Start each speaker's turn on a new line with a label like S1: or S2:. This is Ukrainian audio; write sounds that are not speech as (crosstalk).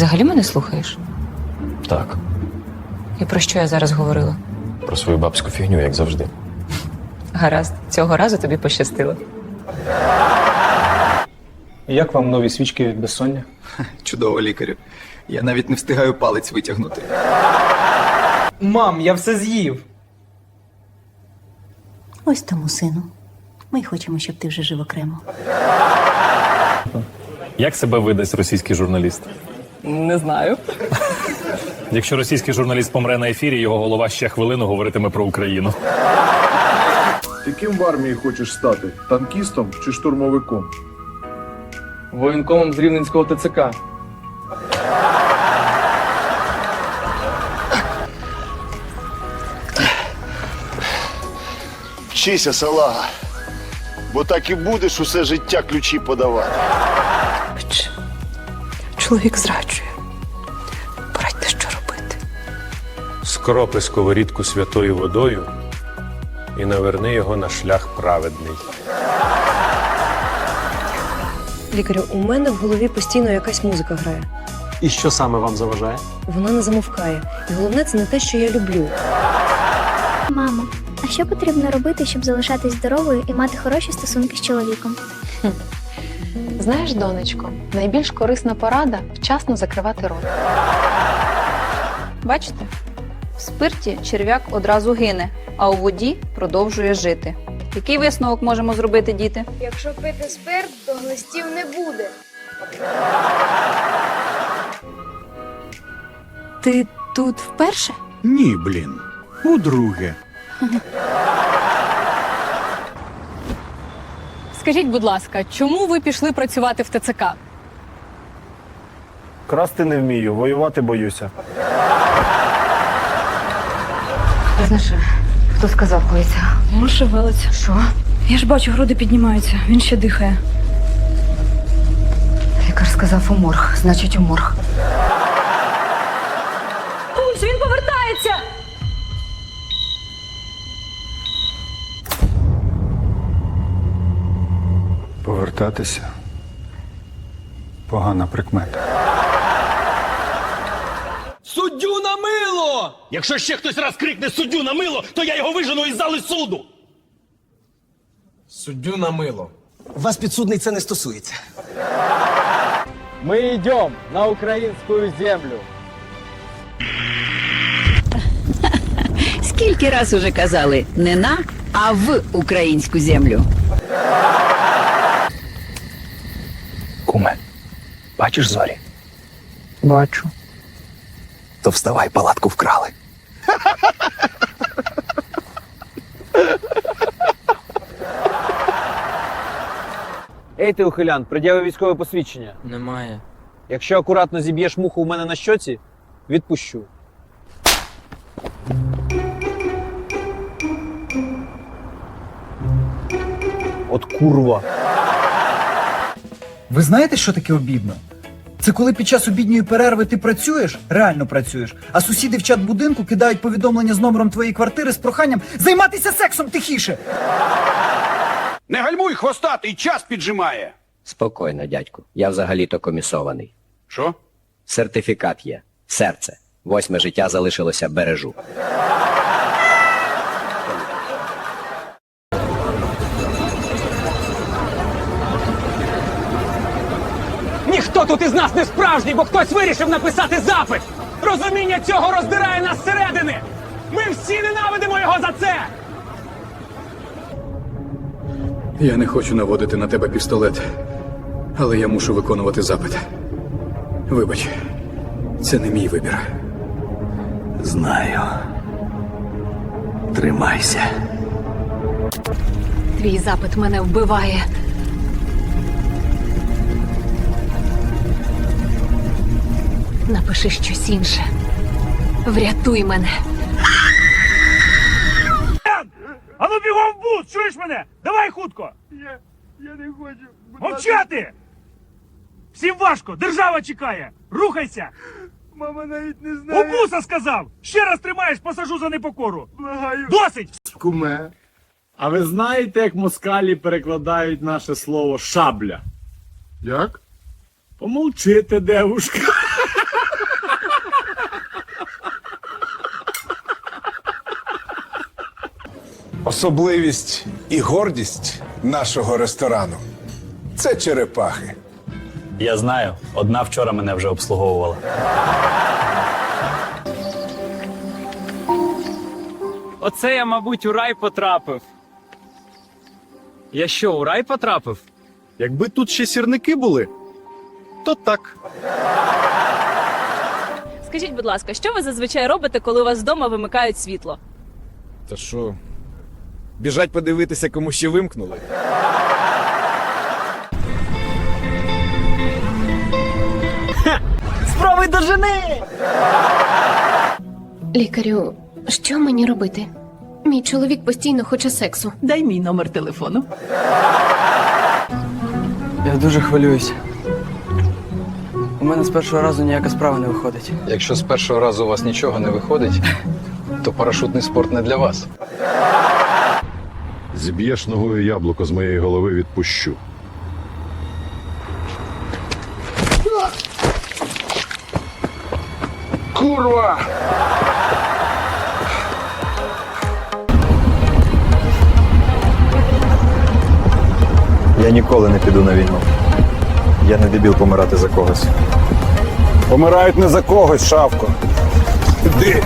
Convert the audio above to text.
S1: взагалі мене слухаєш?
S2: Так,
S1: І про що я зараз говорила?
S2: про свою бабську фігню, як завжди.
S1: Гаразд, цього разу тобі пощастило.
S3: Як вам нові свічки від безсоння?
S4: Чудово, лікарю. Я навіть не встигаю палець витягнути.
S3: Мам, я все з'їв.
S5: Ось тому, сину. Ми хочемо, щоб ти вже жив окремо.
S6: Як себе видасть російський журналіст?
S1: Не знаю.
S6: Якщо російський журналіст помре на ефірі, його голова ще хвилину говоритиме про Україну.
S7: Яким в армії хочеш стати? Танкістом чи штурмовиком?
S3: Воєнкомом з Рівненського ТЦК.
S8: Вчися, салага. Бо так і будеш усе життя ключі подавати.
S5: Чоловік зраджує. Порадьте, що робити.
S9: скропи сковорідку святою водою і наверни його на шлях праведний.
S10: Лікарю, у мене в голові постійно якась музика грає.
S3: І що саме вам заважає?
S10: Вона не замовкає. І головне, це не те, що я люблю.
S11: Мамо, а що потрібно робити, щоб залишатись здоровою і мати хороші стосунки з чоловіком?
S1: Знаєш, донечко, найбільш корисна порада вчасно закривати рот.
S12: Бачите? В спирті черв'як одразу гине, а у воді продовжує жити. Який висновок можемо зробити, діти?
S11: Якщо пити спирт, то глистів не буде.
S5: Ти тут вперше?
S7: Ні, блін. Удруге. (laughs)
S12: Скажіть, будь ласка, чому ви пішли працювати в ТЦК?
S7: Красти не вмію, воювати боюся.
S1: Знаєш, хто сказав коїться?
S12: Може, шевелиться.
S1: Що?
S12: Я ж бачу, груди піднімаються. Він ще дихає.
S1: Лікар сказав у морг, значить у морг.
S7: Повертатися. Погана прикмета.
S3: Суддю на мило!
S6: Якщо ще хтось раз крикне суддю на мило, то я його вижену із зали суду.
S3: Суддю на мило.
S4: Вас підсудний це не стосується.
S3: Ми йдемо на українську землю.
S12: Скільки раз уже казали не на, а в українську землю.
S4: Бачиш зорі?
S1: Бачу.
S4: То вставай, палатку вкрали.
S3: Ей ти, ухилян, пред'яви військове посвідчення.
S4: Немає.
S3: Якщо акуратно зіб'єш муху у мене на щоці, відпущу. От курва.
S4: Ви знаєте, що таке обідно? Це коли під час обідньої перерви ти працюєш, реально працюєш, а сусіди в чат будинку кидають повідомлення з номером твоєї квартири з проханням займатися сексом тихіше.
S8: Не гальмуй, хвостатий, час піджимає.
S4: Спокійно, дядьку. Я взагалі-то комісований.
S8: Що?
S4: Сертифікат є. Серце. Восьме життя залишилося бережу.
S3: Тут із нас не справжній, бо хтось вирішив написати запит. Розуміння цього роздирає нас зсередини. Ми всі ненавидимо його за це.
S7: Я не хочу наводити на тебе пістолет, але я мушу виконувати запит. Вибач, це не мій вибір.
S4: Знаю. Тримайся.
S12: Твій запит мене вбиває. Напиши щось інше. Врятуй мене.
S6: Ану бігом в бус, чуєш мене? Давай хутко! Я, я не хочу. Мовчати! Всім важко, держава чекає! Рухайся! Мама навіть не знає. У буса сказав! Ще раз тримаєш, посажу за непокору! Благаю! Досить!
S7: Куме.
S9: А ви знаєте, як москалі перекладають наше слово шабля?
S7: Як?
S9: Помолчите, девушка.
S13: Особливість і гордість нашого ресторану це черепахи.
S14: Я знаю, одна вчора мене вже обслуговувала.
S15: Оце я, мабуть, у рай потрапив. Я що, у рай потрапив?
S13: Якби тут ще сірники були, то так.
S16: Скажіть, будь ласка, що ви зазвичай робите, коли у вас вдома вимикають світло?
S13: Та що, біжать подивитися, кому ще вимкнули.
S15: Спробуй до жени!
S17: Лікарю, що мені робити? Мій чоловік постійно хоче сексу.
S18: Дай мій номер телефону.
S15: Я дуже хвилююся. У мене з першого разу ніяка справа не виходить.
S19: Якщо з першого разу у вас нічого не виходить, то парашутний спорт не для вас.
S20: Зіб'єш ногою яблуко з моєї голови відпущу. Курва!
S2: Я ніколи не піду на війну. Я не дебіл помирати за когось.
S13: Помирають не за когось, шавко. Іди.